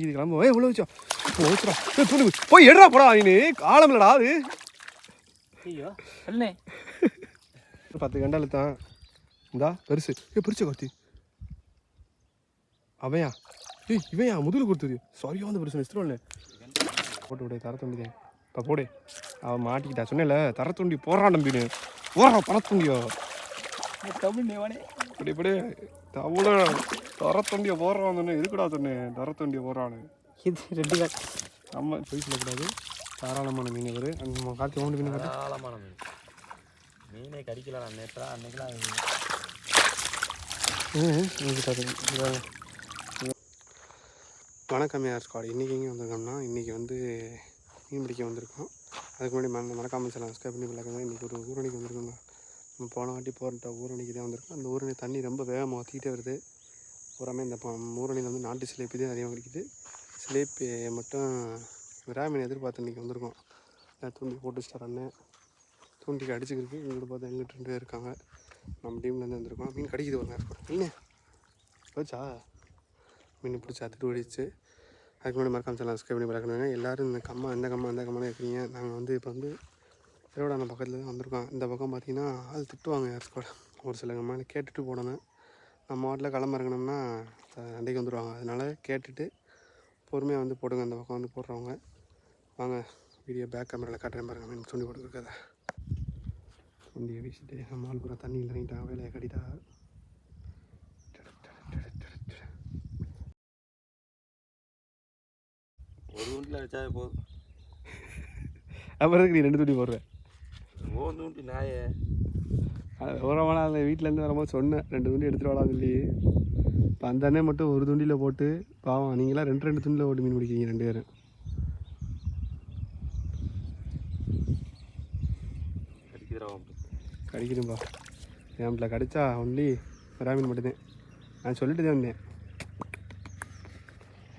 இது கிளம்பு ஏய் எவ்வளோ வச்சா போச்சுடா துணி போய் எடுறா போடா நீ காலம்லடா அது. ஐயோ பத்து கண்டால தான் இந்தா பெருசு. ஏ பெருசு கார்த்தி. அவயா? ஏய் இவையா? முதுகு கொடுத்தது. சரியா வந்து பெருசு நிறுத்துறோம்ல போட்டு விடு தர தம்பிதேன் இப்போ போடு. அவன் மாட்டிக்கிட்டா. சொன்னேன்ல தர தூண்டி போடுறான் நம்பினு போடுறா பண தூண்டியோ தமிழ் நேவானே இப்படி இப்படி. தவிர தர தூண்டியை போடுறான் சொன்னேன் இருக்குடா சொன்னேன் தர தூண்டியை போடுறான்னு இது ரெண்டு நம்ம போய் சொல்லக்கூடாது. தாராளமான மீன் அவர் நம்ம கார்த்தி ஓண்டு மீன் தாராளமான மீன். மீனே கடிக்கலாம் நான் நேற்றா அன்னைக்கெல்லாம் ம், இது பாரு, இங்க வணக்கம் யார் ஸ்குவாட் இன்றைக்கி எங்கே வந்திருக்கோம்னா இன்றைக்கி வந்து மீன் பிடிக்க வந்திருக்கோம். அதுக்கு முன்னாடி மறக்காமல் சேனல் சப்ஸ்கிரைப் பண்ணி பிள்ளைங்க இன்றைக்கி ஒரு ஊரணிக்கு வந்திருக்கோங்க நம்ம போன வாட்டி போகிற ஊரணிக்கு தான் வந்திருக்கோம். அந்த ஊரணி தண்ணி ரொம்ப வேகமாக ஊற்றிக்கிட்டே வருது. பூராமே இந்த ஊரணியில் வந்து நாட்டு சிலேப்பி தான் அதிகமாக கிடைக்குது. சிலேப்பி மட்டும் விராமீன் எதிர்பார்த்து இன்றைக்கி வந்திருக்கோம். எல்லாம் தூண்டி போட்டு வச்சிட்டார் தூண்டிக்கு அடிச்சுக்கிருக்கு. இங்கிட்டு பார்த்தா எங்கிட்ட ரெண்டு பேர் இருக்காங்க. நம்ம டீம்லேருந்து வந்திருக்கோம். மீன் கிடைக்குது ஒரு நேரம் இல்லை போச்சா? மீன் பிடிச்சி அத்துட்டு ஓடிச்சு அதுக்கு முன்னாடி மறக்காம சேனல் சப்ஸ்கிரைப் பண்ணி பழக்கணுங்க எல்லோரும் இந்த கம்மா இந்த கம்மா இந்த கம்மா இருக்கிறீங்க. நாங்கள் வந்து இப்போ வந்து திருவிழா பக்கத்தில் தான் வந்திருக்கோம் இந்த பக்கம் பார்த்தீங்கன்னா ஆள் திட்டுவாங்க யார் கூட. ஒரு சில கம்மாவில் கேட்டுட்டு போடணும். நம்ம வாட்டில் களம் இறங்கினோம்னா சண்டைக்கு வந்துடுவாங்க அதனால் கேட்டுட்டு பொறுமையாக வந்து போடுங்க. அந்த பக்கம் வந்து போடுறவங்க. வாங்க வீடியோ பேக் கேமராவில் காட்டுறேன் பாருங்க. மீன் துண்டி போட்டுருக்கதை துண்டியை வீசிட்டு நம்ம ஆள் பூரா தண்ணியில் இறங்கிட்டா வேலையை கட்டிட்டா. ஒரு தூண்டில் அடிச்சாவே போதும். அப்புறம் நீ ரெண்டு துணி போடுவேன் ஓ தூண்டி நாயே. ஓரமான அந்த வீட்டிலேருந்து வரும்போது சொன்னேன் ரெண்டு துணி எடுத்துகிட்டு வாடா சொல்லி. இப்போ அந்த அண்ணன் மட்டும் ஒரு துண்டியில் போட்டு பாவம் நீங்களாம் ரெண்டு ரெண்டு துண்டியில் போட்டு மீன் பிடிக்கிறீங்க ரெண்டு பேரும். கடிக்குதுடா கடிக்கிறேன்பா. என் கடிச்சா ஒன்லி விராமீன் மட்டும்தான். நான் சொல்லிட்டு தான் வந்தேன்.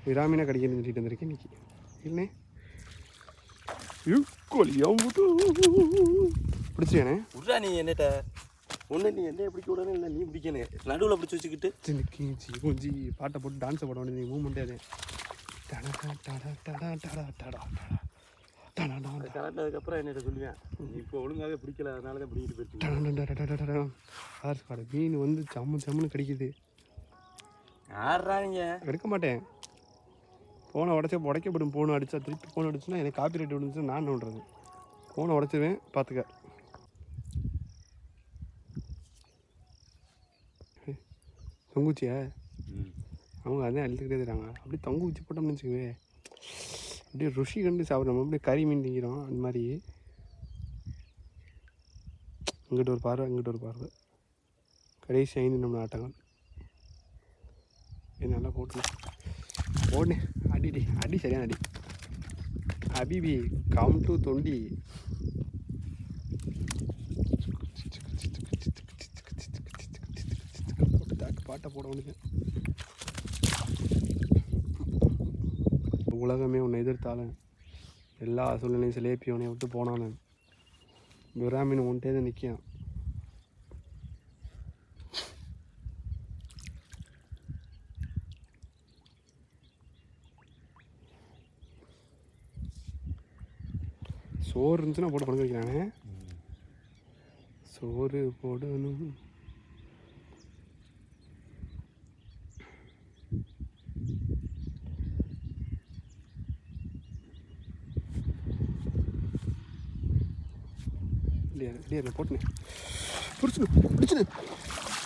விராமீனை கடிக்கிறேன்னு சொல்லிட்டு வந்திருக்கேன் இன்னைக்கு. இல்லைண்ணே. கோழியா பிடிச்சேனே விட்றா நீ என்னட்ட? ஒன்று நீ என்ன பிடிக்க விடணும் இல்லை நீ பிடிக்கணும் நடுவில் பிடிச்சி வச்சுக்கிட்டு. சின்னுக்கி சி குஞ்சி பாட்டை போட்டு டான்ஸை போட வேண்டியது மூமெண்ட்டே அது டடா டடா டடா டடா டடா டடா டடா அது கலட்டினதுக்கப்புறம் என்னட்ட சொல்லுவேன். இப்போ ஒழுங்காகவே பிடிக்கல அதனால தான் பிடிக்கிட்டு போயிட்டு ஆறு மீன் வந்து சம்மு சம்முன்னு கிடைக்குது. நீங்கள் எடுக்க மாட்டேன். ஃபோனை உடச்சா உடைக்கப்படும் ஃபோன் அடித்தா திருப்பி ஃபோன் அடிச்சுன்னா எனக்கு காப்பி ரைட் விழுந்துச்சுன்னா நான் பண்ணுறது ஃபோனை உடச்சிருவேன் பார்த்துக்க தொங்குச்சியா? அவங்க அதான் அழுத்துக்கிட்டே இருக்கிறாங்க அப்படியே தொங்கு வச்சு போட்டோம்னு வச்சுக்கவே அப்படியே ருசி கண்டு சாப்பிட்றோம். அப்படியே கறி மீன் திங்கிறோம். அந்த மாதிரி. இங்கிட்ட ஒரு பார்வை இங்கிட்ட ஒரு பார்வை. கடைசி ஐந்து நம்ம ஆட்டங்கள். நல்லா போட்டு. போடு. அடிடி அடி சரியான அடி. அபிபி கம் டு தொண்டி. பாட்டை போட உனக்கு உலகமே உன்னை எதிர்த்தாலும் எல்லா சூழ்நிலையும் சிலேபி உன்னை விட்டு போனாலும் பிராமின் உன்ட்டே தான் நிற்கும் சோறு இருந்துச்சுன்னா போட்டு படுக்க வைக்கிறானே. சோறு போடணும். இல்லையா இல்லையா போட்டுனே. பிடிச்சுனு பிடிச்சுனு.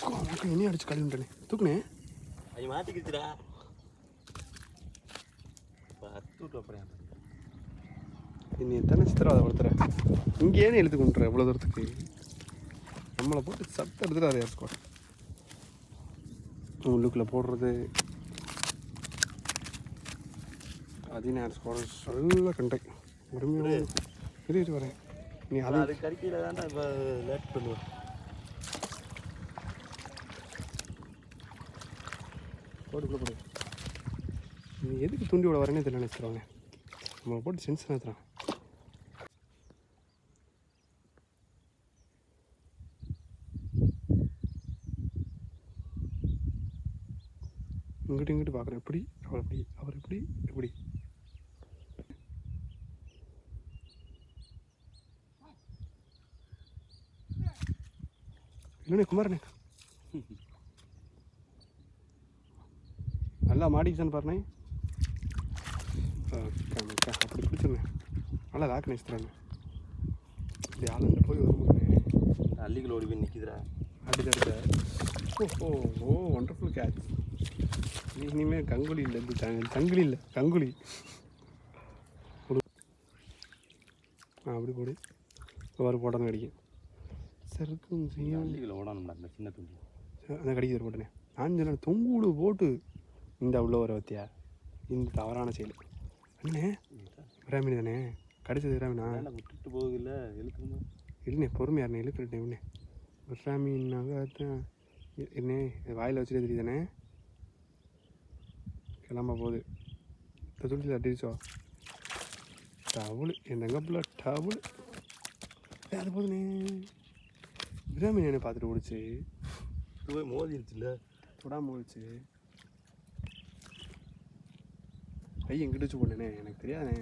உனக்கு என்னையும் அடிச்சு கழுவிட்டனே தூக்குனே. அது மாட்டிக்கிச்சுடா. இப்போ அத்து விட்டு அப்புறம் நீ எத்தனை சித்திரவதை படுத்துற இங்கேயே எழுத்து கொண்டுற இவ்வளோ தூரத்துக்கு. நம்மளை போட்டு சட்டை எடுத்துடாது யார் ஸ்குவாட் உள்ளுக்குள்ளே போடுறது. அதின ஸ்குவாட் சொல்ல கண்டை உரிமையாக இரு. இரு வரேன். நீ அது அது கறிக்கையில் தான்டா இப்போ லேட் பண்ணுவேன். போட்டுக்குள்ளே போடு. நீ எதுக்கு தூண்டி விட வரேனே தெரியல நினச்சிருவாங்க நம்மளை போட்டு சென்ஸ் நிறுத்துறான் இங்கிட்டு அங்கிட்டு இங்கிட்டு பார்க்குறேன். எப்படி? அவர் எப்படி? அவர் எப்படி? எப்படி? இல்லைண்ணே குமாரண்ணே? நல்லா மாடிக்கிச்சான்னு பாருண்ணே. அப்படி பிடிச்சிருந்தேன் நல்லா லாக் நினைச்சிட்றாங்க இப்படி அளந்து போய் வரும்போது அள்ளிகள் ஓடி போய் நிற்கிதுடா அடிச்சு அடிச்ச. ஓ ஓ ஓ ஒண்டர்ஃபுல் கேட்ச் இனிமேல் கங்குலி இல்லை இந்த த- சங்கிலி இல்லை கங்குலி. கொடு. ஆ அப்படி போடு ஒரு போட்டோன்னு கடிக்கும். சருக்கும் செய்யும் ஓடணும்டா அந்த சின்ன துண்டி. அந்த கடிக்கிற போட்டனே. நான் சொன்னேன் தொங்கூடு போட்டு. இந்த உள்ள வர வத்தியா? இந்த தவறான செயல். அண்ணே விராமினி தானே? கடிச்சது விராமினா விட்டுட்டு போகுதில்ல இழுக்கணுமா இல்லைண்ணே பொறுமையாருண்ணே இழுக்கிறேன் உடனே விராமின்னாக தான் என்னே வாயில் வச்சுட்டே தெரியுதானே கிளம்ப போகுது. துடியில் அட்டிச்சோ டவுள் என்னங்க பிள்ள? டவுள் அது போது நீ விராமி என்ன பார்த்துட்டு ஓடிச்சு. போய் மோதிடுச்சுல்ல தொடாமல் ஓடிச்சு. கை எங்கிட்டு போனேனே எனக்கு தெரியாதே.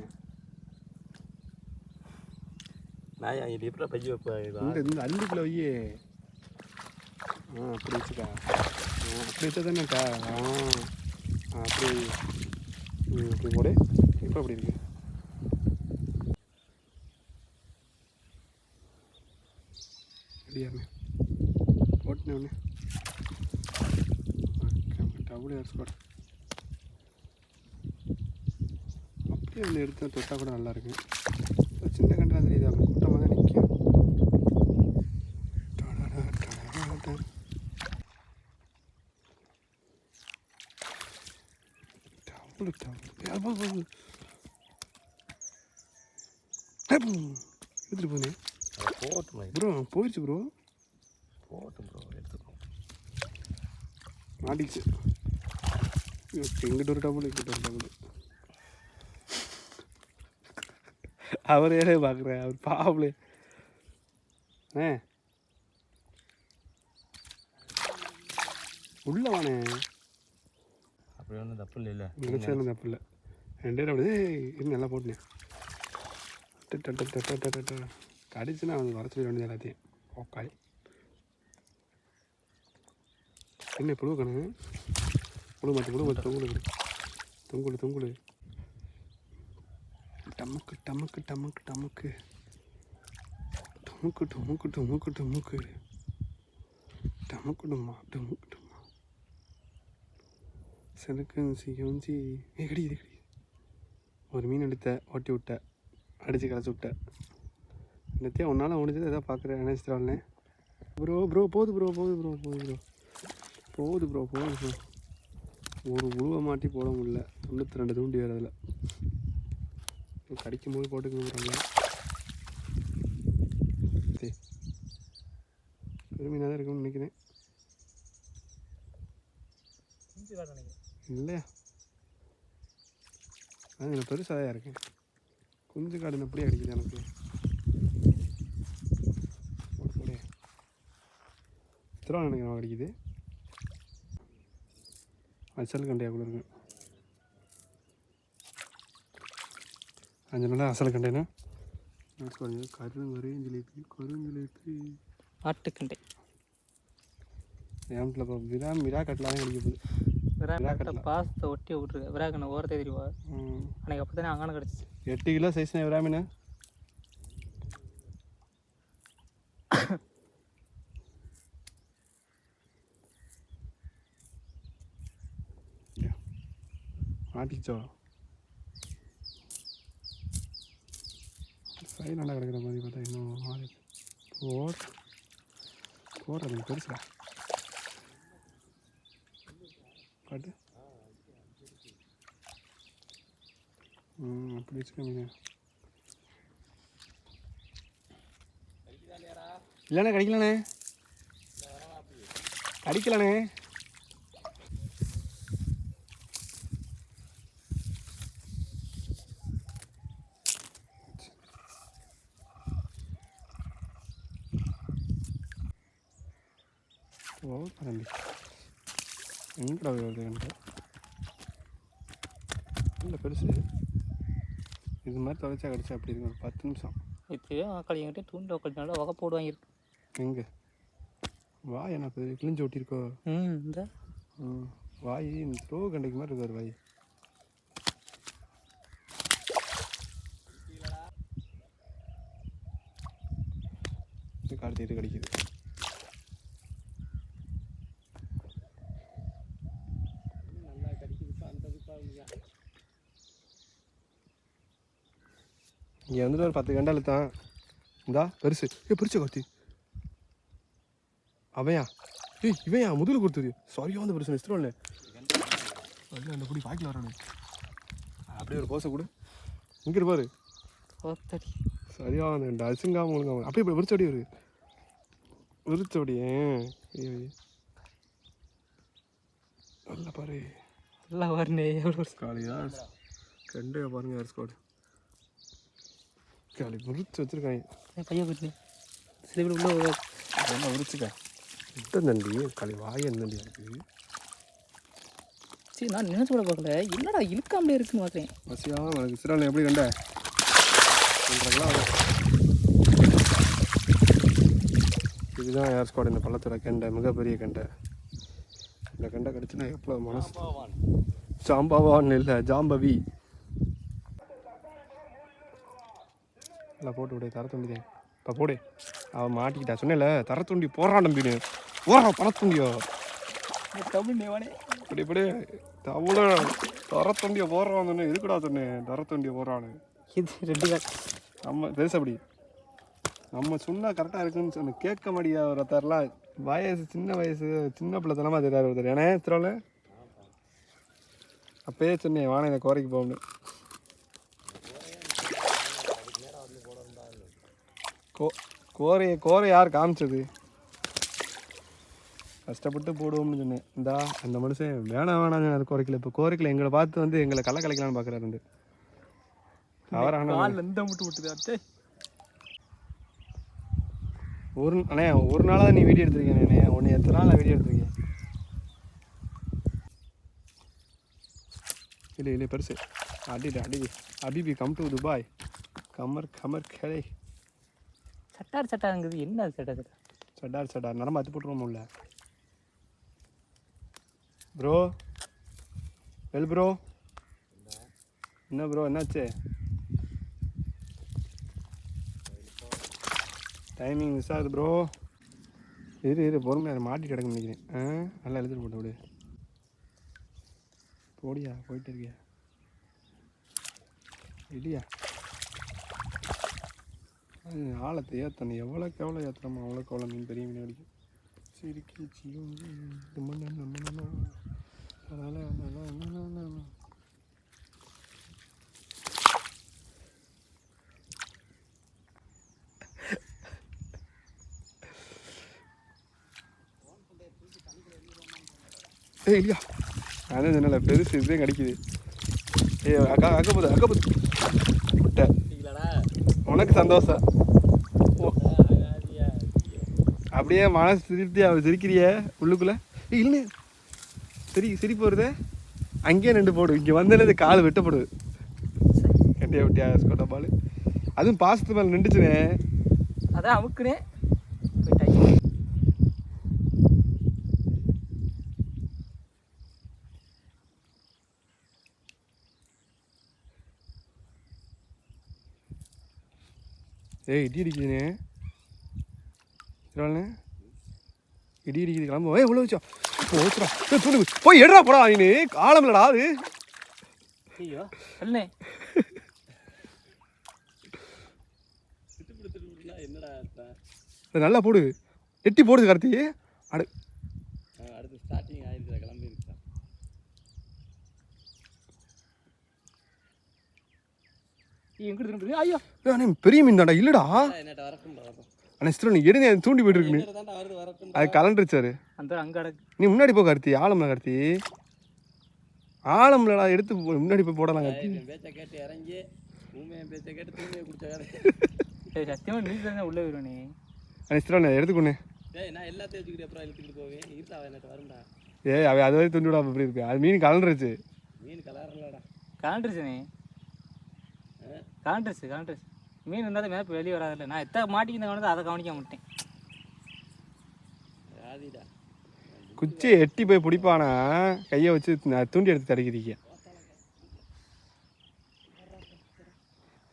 நான் என் எப்படி பைய வைப்பேன் இந்த அள்ளுக்குள்ள வையே. ஆ அப்படி வச்சுக்கா. அப்படி வச்சா தானேக்கா? ஆ. அப்படி இப்படி போடு இப்போ அப்படி இருக்குது அப்படியாண்ணே ஓட்டினே டபுள் ஏர் அப்படியே ஒன்று எடுத்து தொட்டால் கூட நல்லாயிருக்கு சின்ன கண்டாக தெரியுது எடுத்துட்டு போனேன் போட்டும் ப்ரோ போயிடுச்சு ப்ரோ. போட்டும் ப்ரோ எடுத்துக்கோ. மாட்டிச்சு எங்கிட்ட ஒரு டபுள் எங்கிட்ட ஒரு டபுள் அவர் ஏனே பார்க்குறேன் அவர் பாவலே ஆ உள்ள வானே அப்படி ஒன்றும் தப்பு இல்லைல்ல. நினச்சது தப்பு இல்லை. ரெண்டு பேரும் அப்படியே நல்லா போட்டுனேன் கடிச்சுன்னா வந்து வர சொல்லி வேண்டியது எல்லாத்தையும். ஓக்காய். என்ன புழு கணக்கு? புழு மாட்டு புழு மாட்டு தொங்குடு தொங்குடு. தொங்குடு டமுக்கு டமுக்கு டமுக்கு டமுக்கு. டமுக்கு டமுக்கு டமுக்கு டமுக்கு. டமுக்குடுமா டமுக்கு டுமா செனக்கு சிக்கி ஏ கடிக்குது கடிக்குது ஒரு மீன் எடுத்த ஓட்டி விட்ட அடித்து கரைச்சி விட்ட. இன்னத்தையும் உன்னால் முடிஞ்சது எதாவது பார்க்குறேன் நினச்சிட்டாள்னே ப்ரோ ப்ரோ போகுது ப்ரோ போகுது ப்ரோ போகுது ப்ரோ போகுது ப்ரோ போகுது ப்ரோ ஒரு உழுவை மாட்டி போட முடியல. தொண்ணூற்றி ரெண்டு தூண்டி வேறு அதில். கடிக்கும் போது போட்டுக்கணுங்கிறாங்க சரி. பெருமையாக தான் இருக்கும்னு நினைக்கிறேன். இல்லையா? அதில் பெருசாக இருக்கேன் குஞ்சு காடுன்னு அப்படியே அடிக்குது எனக்கு. அப்படியே. திருவாளி எனக்கு அடிக்குது. அசல் கண்டையாக கூட இருக்கு. அஞ்சு நாள் அசல் கண்டைனா? சொல்லுங்க கருங்கருஞ்சிலேபி ஜிலேபி ஆட்டுக்கண்டை. ஏம்ல இப்போ விரா மிரா கட்டலாம் அடிக்க போகுது. பாசத்தை ஒட்டி விட்ருக்கு விராக்கண்ணை ஓரத்தை தெரியுவா ம். அன்னைக்கு அப்போ தானே அங்கான கிடச்சிச்சு. எட்டு கிலோ சைஸ்ண்ணே விராமீன் மாட்டிச்சோ சைலண்டாக கிடக்கிற மாதிரி பார்த்தா இன்னும் மாறி போட. போடுறது பெருசா காட்டு കാട്ട് പിടിച്ച് കമ്മിനാ ഇല്ലാണേ കടിക്കലാണേ കടിക്കലാണേ ഓ പറമ്പിച്ചു எங்கடா வருது எனக்கு இல்லை பெருசு. இது மாதிரி தொலைச்சா கிடச்சா அப்படி இருக்கும்? ஒரு பத்து நிமிஷம். இது ஆக்கள் என்கிட்ட தூண்டு உட்காந்து வகை போடுவாங்க எங்கே? வாய் எனக்கு கிழிஞ்சு ஒட்டியிருக்கோ? ம் இந்த. வாய் இந்த த்ரோ கண்டைக்கு மாதிரி இருக்கார் வாய். இது காலத்து கடிக்குது நல்லா கடிக்குதுப்பா அந்த இதுப்பா இல்லையா இங்கே வந்துட்டு ஒரு பத்து கண்டால் தான் இந்தா பெருசு. ஏ பெருசு கார்த்தி. அவன்யா ஏய் இவன்யா முதுகில் கொடுத்தது. சாரியா வந்து பெருசு நெஸ்திரம் இல்லை அந்த குடி வாய்க்கில் வரானு அப்படியே ஒரு போசை கொடு. இங்கே இருப்பாரு சரியா அந்த அசுங்காம ஒழுங்காம அப்படியே இப்படி விரிச்சோடி ஒரு விரிச்சோடி நல்ல பாரு. நல்லா வரணே எவ்வளோ காளியா கண்டே பாருங்க யார் ஸ்குவாடு காளி விரிச்சு வச்சிருக்காங்க. பையன் போயிட்டு சில பேர் உள்ள. அதெல்லாம் விரிச்சுக்க விட்டம் தண்டி களி வாய தண்டி இருக்கு? சரி நான் நினைச்சு கூட பார்க்கல. என்னடா இழுக்காமலே இருக்குன்னு பார்க்குறேன். பசியா எனக்கு சிறால எப்படி கண்ட? இதுதான் ஏர் ஸ்குவாட் இந்த பள்ளத்தோட கெண்டை மிகப்பெரிய கெண்டை. இந்த கெண்டை கடிச்சுன்னா எவ்வளோ மனசு? ஜாம்பவான் இல்லை ஜாம்பவி. இல்லை போட்டு விடு தர இப்போ போடு. அவன் மாட்டிக்கிட்டா. சொன்னேன்ல தர துண்டி போறான் நம்பினு போறா பண துண்டியோ. தமிழ் நேவானே இப்படி இப்படி. அவ்வளோ தர துண்டியை போடுறான் சொன்னேன். இருக்குடா சொன்னேன். தர துண்டியை போடுறான்னு. இது ரெண்டு நம்ம பெருசப்படி நம்ம சொன்னா கரெக்டாக இருக்குன்னு சொன்ன கேட்க முடியாத ஒருத்தர்லாம்? வயசு சின்ன வயசு சின்ன பிள்ளைத்தனமா தெரியாது ஒருத்தர். ஏன்னா திரோல அப்பயே சொன்னேன் வாண இந்த கோரைக்கு போகணும் கோ கோரையை கோரை யார் காமிச்சது? கஷ்டப்பட்டு போடுவோம்னு சொன்னேன். இந்தா அந்த மனுஷன் வேணாம் வேணாம் கோரைக்கில் இப்போ கோரைக்கில் எங்களை பார்த்து வந்து எங்களை கள்ள கலைக்கலான்னு பார்க்குறாரு வந்து. அவரான எந்த முட்டு அட்டே ஒரு அண்ணே ஒரு நாளாக நீ வீடியோ எடுத்திருக்கேன் அண்ணே. உன்னை எத்தனை நாள் வீடியோ எடுத்திருக்கேன் இல்லை இல்லை பெருசு. அடிடு அடிடு அபிபி கம் டு துபாய் கமர் கமர் கலை சட்டார் சட்டாருங்கிறது என்ன அது சட்டா சட்டா சட்டார் சட்டார். நரம்பு அத்து போட்டுருவோம் உள்ள ப்ரோ வெல் ப்ரோ என்ன ப்ரோ என்னாச்சு? டைமிங் மிஸ் ஆகுது ப்ரோ இரு இரு பொறுமையாக மாட்டி கிடக்க நினைக்கிறேன். ஆ நல்லா எழுதிட்டு போட்டு விடு. போடியா? போயிட்டு இருக்கியா? இல்லையா அது ஆழத்தை ஏற்றணும் எவ்வளோக்கு எவ்வளோ ஏற்றுறோமோ அவ்வளோக்கு எவ்வளோ மீன் பெரிய மீன் அடிக்கும். சிரிக்கி சியும் நம்ம நம்ம ஏய் இல்லையா? அதான் சொன்னல பெருசு இதுவே கிடைக்குது. ஏய் அக்கா அக்கா போது அக்கா போது விட்ட உனக்கு சந்தோஷம். அப்படியே மனசு திருப்தி அவ சிரிக்கிறிய உள்ளுக்குள்ள? ஏய் இல்லை சிரி சிரிப்பு வருதே. அங்கேயே நின்று போடு. இங்கே வந்தது கால் வெட்டப்படுது. கட்டியா விட்டியா ஸ்கோட்டா பால். அதுவும் பாசத்து மேலே நின்றுச்சுனே. அதான் அமுக்குனே ஏய் இடி அடிக்குதுண்ணே சரிண்ணே இடி அடிக்குது கிளம்பு. ஏய் எவ்வளோ வச்சா. போச்சுடா தூண்டு போய் எடுறா போடா நீ காலம்லடா அது. ஐயோ திட்டுப்பிடுனா என்னடா நல்லா போடு. எட்டி போடுது கார்த்தி. அடு ஆ, அடுத்து ஸ்டார்டிங் ஆயிடுச்சு கிளம்பி இருக்கா எங்கிட்ட இருக்கு ஐயோ. ஏய், அண்ணே பெரிய மீன் தான்டா இல்லடா அண்ணே சிஸ்டர் நீ எடுங்க தூண்டி போயிட்டு தாண்டா வரட்டும் அது கலண்டுருச்சாரு. அந்த அங்க நீ முன்னாடி போ கார்த்தி. ஆழம்ல கார்த்தி. ஆழம்லடா எடுத்து முன்னாடி போய் போடலாம் கார்த்தி. என் பேச்சை கேட்டு இறங்கி ஊமையன் பேச்சை கேட்டு தூமையை குடிச்ச கதை ஏய் சத்தியமா நீ தானே உள்ள வருவனே அண்ணே சிஸ்டர் நான் எடுத்துக்கொண்ணே. ஏய் நான் எல்லாத்தையும் வச்சுக்கிட்டு அப்புறம் இழுத்துக்கிட்டு போவேன். இருட்டா என்னட்ட வரும்டா. ஏய் அவன் அது வரை தூண்டி விடாம எப்படி இருக்கு? அது மீன் கலண்டுருச்சு. மீன் கலரலடா. கலண்டுருச்சுண்ணே கலண்டுருச்சு கலண்டுருச்சு மீன் இருந்தாலும் மேப் வெளியே வராதில்ல. நான் எத்தனை மாட்டிக்கிந்த கவனத்தை அதை கவனிக்க மாட்டேன். குச்சியை எட்டி போய் பிடிப்பானா? கையை வச்சு தூண்டி எடுத்து தடுக்கிறீங்க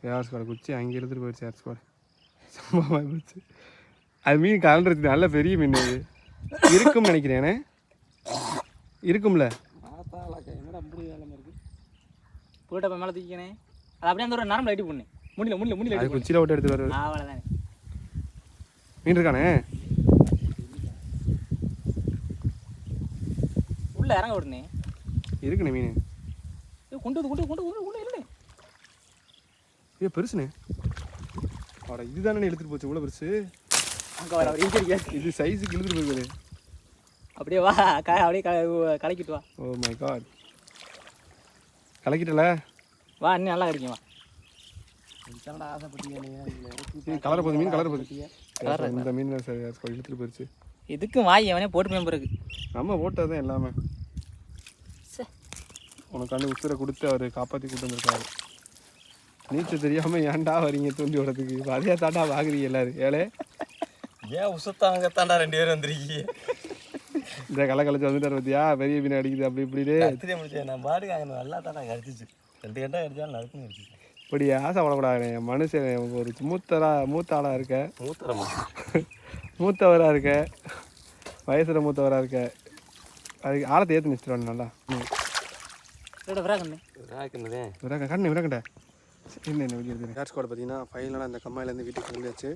ஏஆர் ஸ்குவாட் குச்சி அங்கே எடுத்துகிட்டு போயிடுச்சு ஏஆர் ஸ்குவாட் சம்பவமாக போச்சு. அது மீன் கலண்டுருச்சு நல்ல பெரிய மீன் அது. இருக்கும்னு நினைக்கிறேனே. இருக்கும்ல. என்னடா அப்படி வேலை இருக்கு? போயிட்ட போய் மேலே தூக்கினே அது அப்படியே அந்த ஒரு நரம்பு லைட்டு பண்ணு முடியல முடியல முடியல அது குச்சியில் விட்டு எடுத்து வருவார் அவ்வளோதானே மீன் இருக்கானே உள்ள இறங்க விடுனே. இருக்குண்ணே மீன். கொண்டு வந்து கொண்டு கொண்டு வந்து, கொண்டு இல்லைண்ணே ஏ பெருசுண்ணே அட இதுதானே எடுத்துகிட்டு போச்சு இவ்வளோ பெருசு? அங்கே வர அவர் இங்கே இது சைஸுக்கு இழுத்துட்டு போயிருக்குது அப்படியே வா அப்படியே கலக்கிட்டு வா. ஓ மை காட் கலக்கிட்டல? வா இன்னும் நல்லா கிடைக்கும் வா. கலர போகுது மீன் கலர போகுது இந்த மீன் தான் சரி இழுத்துட்டு போயிடுச்சு இதுக்கும் வாய் அவனே போட்டு மேம்பருக்கு நம்ம ஓட்டது தான் எல்லாமே. சே. உனக்கு வந்து உசுரை கொடுத்து அவர் காப்பாற்றி கூட்டு வந்திருக்காரு. நீச்சல் தெரியாமல் ஏன்டா வரீங்க தூண்டி விடத்துக்கு இப்போ அதே தாண்டா வாங்குறீங்க எல்லாரும். ஏழே ஏன் உசத்தாங்கத்தாண்டா ரெண்டு பேரும் வந்திருக்கீங்க? இந்த களை கலைச்சு வந்துட்டார் பார்த்தியா பெரிய மீன் அடிக்குது அப்படி இப்படின்னு. முடிச்சேன். நான் பாட்டுக்கு அங்கே நல்லா தாண்டா கடிச்சிச்சு. ரெண்டு கண்டா கடிச்சாலும் நறுக்குன்னு கடிச்சிச்சு இப்படி ஆசைப்படக்கூடாது. மனுஷன் ஒரு மூத்தரா மூத்த ஆளாக இருக்க. மூத்தரமா? மூத்தவராக இருக்க. வயசில் மூத்தவராக இருக்க. அதுக்கு ஆழத்தை ஏற்றி நிச்சிட்டு நல்லா. விராக்க கண்ணு விராக்கண்டா என்ன வெளியே பார்த்தீங்கன்னா ஃபைனலாக அந்த கம்மாயிலேருந்து வீட்டுக்கு வந்துச்சு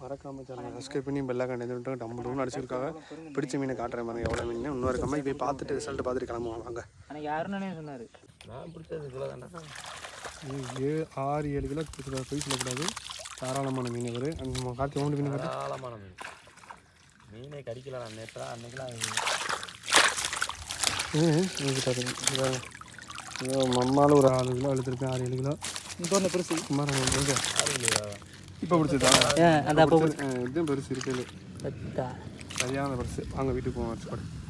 மறக்காம சேனல் சப்ஸ்கிரைப் பண்ணி பெல்லா கண்டு டம்மு டம்னு அடிச்சிருக்காங்க. பிடிச்ச மீனை காட்டுறேன் பாருங்க எவ்வளோ மீன். இன்னொரு கம்மாய் போய் பார்த்துட்டு ரிசல்ட் பார்த்துட்டு கிளம்புவோம். வாங்க. அன்னைக்கு யாருன்னு சொன்னார்? நான் பிடிச்சது இவ்வளோ தாண்டா ஏழு ஆறு ஏழு கிலோ கொடுத்துருக்காரு போய் சொல்லக்கூடாது தாராளமான மீன் அவர் அந்த கார்த்தி மூணு மீன் தாராளமான மீன். மீனே கடிக்கல நான் நேற்றா அன்னைக்கெல்லாம் மம்மால ஒரு ஆறு கிலோ எழுத்துருப்பேன் ஆறு ஏழு கிலோ. இங்கே ஒன்று பெருசு. சுமார் ஆறு இப்போ பிடிச்சதா? அந்த அப்போ இதுவும் பெருசு இருக்குது சரியான பெருசு. வாங்க வீட்டுக்கு போவோம் வச்சு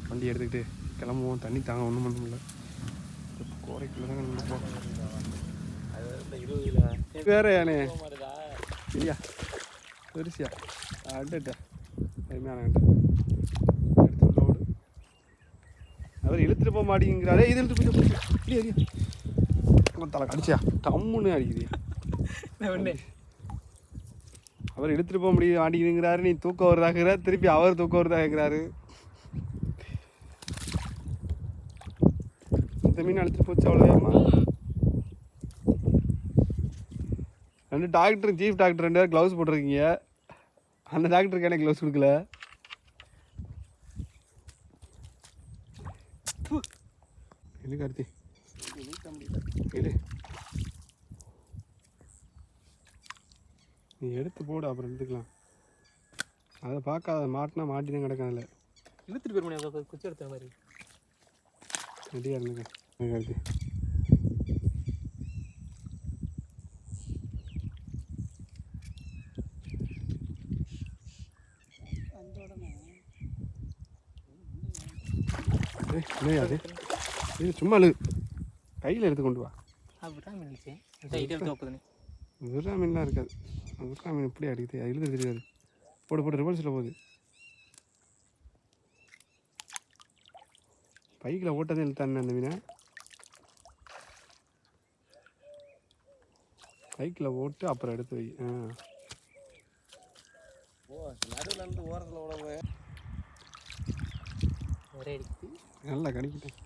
வண்டி எடுத்துக்கிட்டு கிளம்புவோம். தண்ணி தாங்க ஒன்றும் பண்ண முடியல கோரைக்குள்ள தாங்க நின்றுப்போம் அது இந்த இருபது கிலோ வேற யானே? இல்லையா பெருசியா? அட்டா அருமையான லோடு அவர் இழுத்துட்டு போக மாட்டேங்கிறாரே. இது இழுத்து போய் இல்லையா இல்லையா தலை கடிச்சியா? டம்முன்னு அடிக்குது. அவர் எடுத்துட்டு போக முடியும் மாட்டேங்குதுங்கிறாரு நீ தூக்கம் வருதாக்குற திருப்பி அவர் தூக்கம் வருதாக்குறாரு இந்த மீன் அழுத்துட்டு போச்சு அவ்வளோதாம்மா ரெண்டு டாக்டர் சீஃப் டாக்டர் ரெண்டு பேர் க்ளவுஸ் போட்டிருக்கீங்க. அந்த டாக்டருக்கு எனக்கு க்ளவுஸ் கொடுக்கல. இல்லை கார்த்தி. இல்லை நீ எடுத்து போடு அப்புறம் எடுத்துக்கலாம். அதை பார்க்காத மாட்டினா மாட்டி தான் கிடக்கும் அதில். இழுத்துட்டு போய் முடியாது குச்சி எடுத்த மாதிரி. ரெடியாக இருந்துங்க அது? இது சும்மா அழு கையில் எடுத்து கொண்டு வா. விரா மீன்லாம் இருக்காது. விரா மீன் எப்படி அடிக்குது. அது இழுக்க தெரியாது. போடு போடு ரிவர்ஸில் போகுது. பைக்கில் ஓட்டதே இழுத்தானே அந்த மீனை. பைக்கில் ஓட்டு அப்புறம் எடுத்து வை. நல்லா கடிக்கிட்டேன்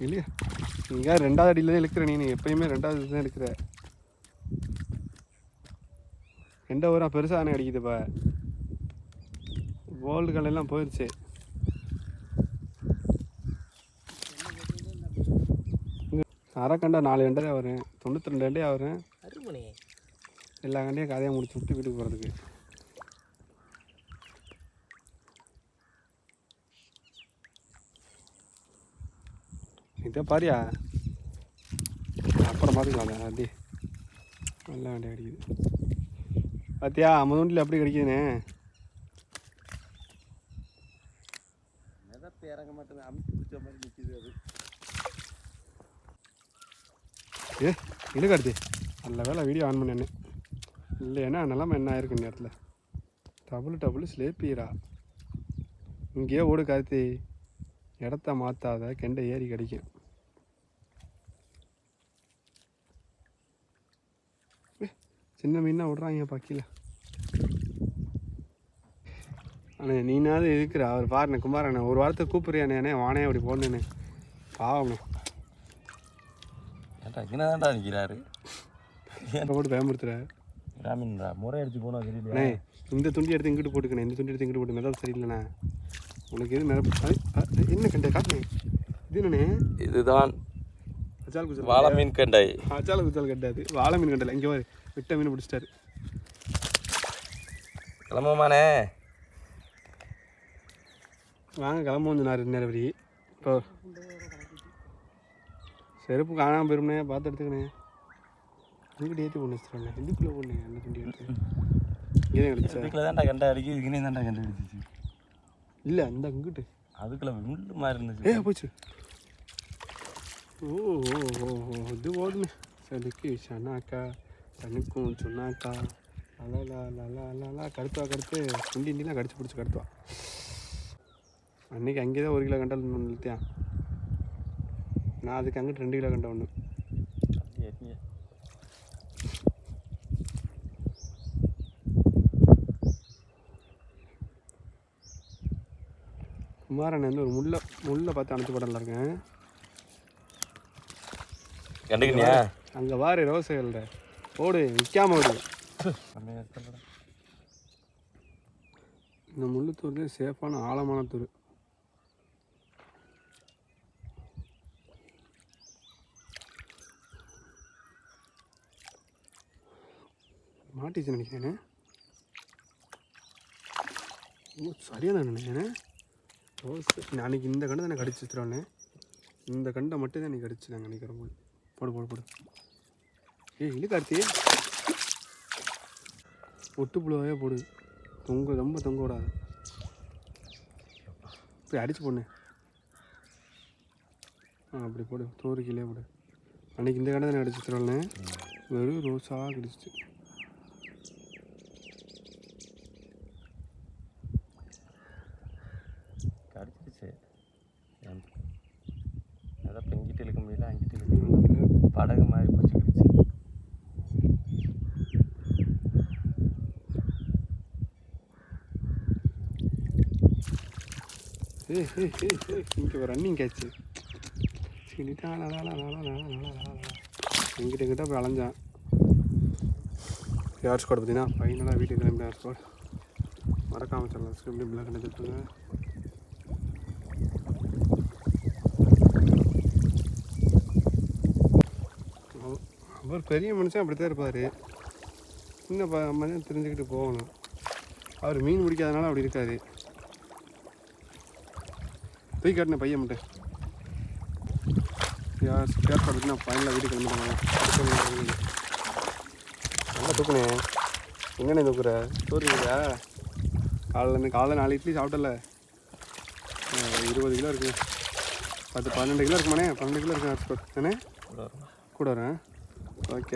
இல்லையா? நீங்கள் ரெண்டாவது அடியில் தான் இழுக்கிற நீ நீ எப்பயுமே ரெண்டாவது தான் எடுக்கிற ரெண்டு ஓரம் பெருசாக தானே அடிக்குதுப்பா வேர்ல்டு கலெல்லாம் போயிடுச்சு அரைக்கண்டா நாலு கண்டே வரும் தொண்ணூற்றி ரெண்டு கண்டே வரும் அருமணி. எல்லா கண்டையும் கதையை முடிச்சு விட்டு வீட்டுக்கு போகிறதுக்கு இதை பாரியா. அப்புறம் பார்த்துக்கலாம் அப்படி நல்ல வண்டி அடிக்குது. பார்த்தியா அம்மதூண்டில் எப்படி கிடைக்குதுண்ணே மிதப்பு இறங்க மாட்டேங்குது அமுக்கி பிடிச்ச மாதிரி நிற்கிது அது ஏ இல்லை கார்த்தி நல்ல வேலை வீடியோ ஆன் பண்ணேன்னு. இல்லைன்னா நிலமை என்ன ஆயிருக்கு இந்த இடத்துல? டபுள் டபுள் ஸ்லேப்பீரா இங்கேயே ஓடு கார்த்தி. இடத்த மாற்றாத கெண்டை ஏறி கிடைக்கும். சின்ன மீனாக விட்றாங்க பக்கியில் அண்ணே நீனாவது இருக்கிற அவர் பாருண்ணே குமாரண்ணே ஒரு வாரத்தை கூப்பிடுறியானே வானே அப்படி போடணுண்ணே பாவம்ண்ணே இங்கே தான்டா நிற்கிறாரு போட்டு பயமுறுத்துற? ராமின்டா முறை அடிச்சு போனா தெரியலையா? அண்ணே இந்த துண்டி எடுத்து இங்கிட்டு போட்டுக்கண்ணே இந்த துண்டி எடுத்து இங்கிட்டு போட்டு மெதல் சரியில்லைண்ணே. உனக்கு எது மிதப்பு என்ன கண்டே? காட்டுனே இது என்னண்ணே? இதுதான் அச்சால் குச்சால் வாழை மீன் கண்டாய் அச்சால குச்சால் கண்டாது வாழை மீன் கண்டல இங்கே விட்ட மீன் பிடிச்சிட்டாரு. கிளம்புமானே வாங்க கிளம்ப வந்து நான் நேரம் இப்போ செருப்பு காணாமல் போயிரும்ண்ணே பார்த்து எடுத்துக்கண்ணே இதுக்கிட்ட ஏற்றி ஒன்று வச்சுருண்ணே இதுக்குள்ளே ஒன்று என்ன துண்டி எடுத்து. இங்கே கிடச்சா இதுக்குள்ள தான்டா கண்டா அடிக்கி இதுக்குனே தான்டா கண்டு அடிச்சிச்சு இல்லை அந்த இங்கிட்டு. அதுக்குள்ள முள்ளு மாதிரி ஏ இருந்துச்சு போச்சு. ஓ ஓ இது ஓடுனே சலுக்கு சனாக்கா சனுக்கும் சொன்னாக்கா அலலா லலா லலா கடுத்துவா கடுத்து. குண்டி இண்டிலாம் கடிச்சு பிடிச்சி கடுத்துவா. அன்னைக்கு அங்கே தான் ஒரு கிலோ கண்டால் நிறுத்தியான் நான் அதுக்கு அங்கிட்டு ரெண்டு கிலோ கண்ட ஒன்று குமாரன் வந்து ஒரு முல்லை முல்லை பார்த்து அனுப்பிச்சு படம்ல இருக்கேன் கண்டுக்கினியா? அங்கே வாரு ரோசைகள்ட ஓடு நிற்காம ஓடு. இந்த முள்ளுத்தூர்லேயே சேஃபான ஆழமான தூர். மாட்டிச்சு நினைக்கிறேனே. ஓ சரியான நினைக்கிறேன். ரோஸ் அன்னைக்கு இந்த கண்டை தானே கடிச்சு வச்சுருவானே இந்த கண்டை மட்டும் தான் எனக்கு கடிச்சு நாங்கள் நினைக்கிறோம் போது போடு போடு போடு. ஏய் இல்லை கார்த்தி. ஒட்டு புழுவாவே போடு. தொங்க ரொம்ப தொங்க விடாது. போய் அடிச்சு போடு. ஆ அப்படி போடு. தோறு கீழே போடு. அன்னைக்கு இந்த கடை தானே அடிச்சு வச்சுருவானே வெறும் ரோஸாக கிடச்சிச்சு கடிச்சிருச்சு அதான் இப்போ இங்கிட்டு இழுக்க முடியல அங்கிட்டு இழுக்க முடியல படகு மாதிரி பிடிச்சிக்கிடுச்சு ஏய் ஏய் ஏய் ஏய் இங்கே ரன்னிங் கேட்ச்சு எங்கிட்ட கிட்ட போய் அலைஞ்சான் ஏர் ஸ்குவாட் பார்த்தீங்கன்னா ஃபைனலாக வீட்டுக்கு கிளம்பி யார் ஸ்குவாட் மறக்காமல் சொல்லலாம் ஸ்கிரிப்ட் பிளாக் கண்டுட்டுருங்க அவர் பெரிய மனுஷன் அப்படி தான் இருப்பார் சின்ன ப மனுஷன் தெரிஞ்சுக்கிட்டு போகணும் அவர் மீன் பிடிக்காதனால அப்படி இருக்காது போய் காட்டின பையன் மட்டும். யார் நான் ஃபைனலாக வீட்டுக்கு கிளம்பிடுவாங்க நல்லா தூக்குனே. எங்கண்ணே தூக்குற தூக்குறீங்களா காலைல காலைல நாலு இட்லி சாப்பிட்டல அஹ் இருபது கிலோ இருக்கு பத்து பன்னெண்டு கிலோ இருக்குமாண்ணே? பன்னெண்டு கிலோ இருக்கு வரும் கூட வரேன். ஓகே.